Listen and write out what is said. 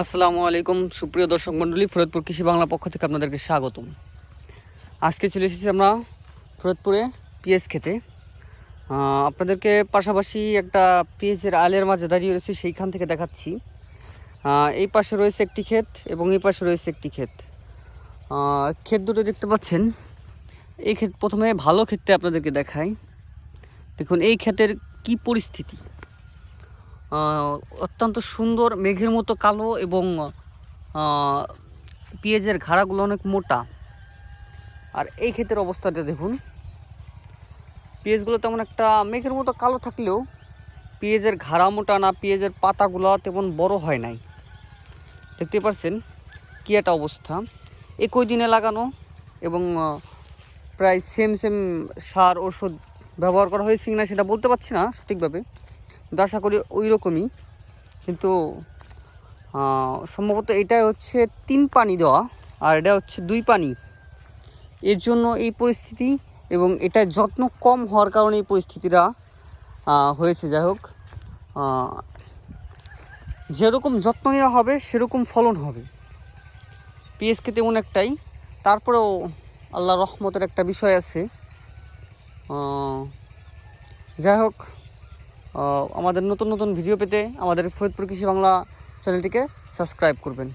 আসসালামু আলাইকুম, সুপ্রিয় দর্শক মণ্ডলী, ফরিদপুর কৃষি বাংলা পক্ষ থেকে আপনাদেরকে স্বাগতম। আজকে চলে এসেছি আমরা ফরিদপুরে পিএস খেতে। আপনাদেরকে পাশাপাশি একটা পিএসের আলের মাঝে দাঁড়িয়ে রয়েছে, সেইখান থেকে দেখাচ্ছি। এই পাশে রয়েছে একটি ক্ষেত এবং এই পাশে রয়েছে একটি ক্ষেত। ক্ষেত দুটো দেখতে পাচ্ছেন। এই ক্ষেত প্রথমে ভালো ক্ষেত্রে আপনাদেরকে দেখাই। দেখুন, এই ক্ষেতের কি পরিস্থিতি? অত্যন্ত সুন্দর মেঘের মতো কালো এবং পেঁয়াজের ঘাড়াগুলো অনেক মোটা। আর এই ক্ষেতের অবস্থাটা দেখুন। পেঁয়াজগুলো তেমন একটা মেঘের মতো কালো থাকলেও পেঁয়াজের ঘাড়া মোটা না, পেঁয়াজের পাতাগুলো তেমন বড় হয় নাই। দেখতে পাচ্ছেন কী একটা অবস্থা। একই দিনে লাগানো এবং প্রায় সেম সেম সার ওষুধ ব্যবহার করা হয়েছে কিনা সেটা বলতে পারছি না সঠিকভাবে। আশা করি ওই রকমই কিন্তু সম্ভবত এটা হচ্ছে তিন পানি দেওয়া, আর এটা হচ্ছে দুই পানি। এর জন্য এই পরিস্থিতি এবং এটা যত্ন কম হওয়ার কারণে এই পরিস্থিতিটা হয়েছে। যাই হোক যেরকম যত্ন নেওয়া হবে, সেরকম ফলন হবে। পিএসকে তেমন একটাই। তারপরেও আল্লাহ রহমতের একটা বিষয় আছে। যাই হোক আমাদের নতুন নতুন ভিডিও পেতে আমাদের ফরিদপুর কৃষি বাংলা চ্যানেলটিকে সাবস্ক্রাইব করবেন।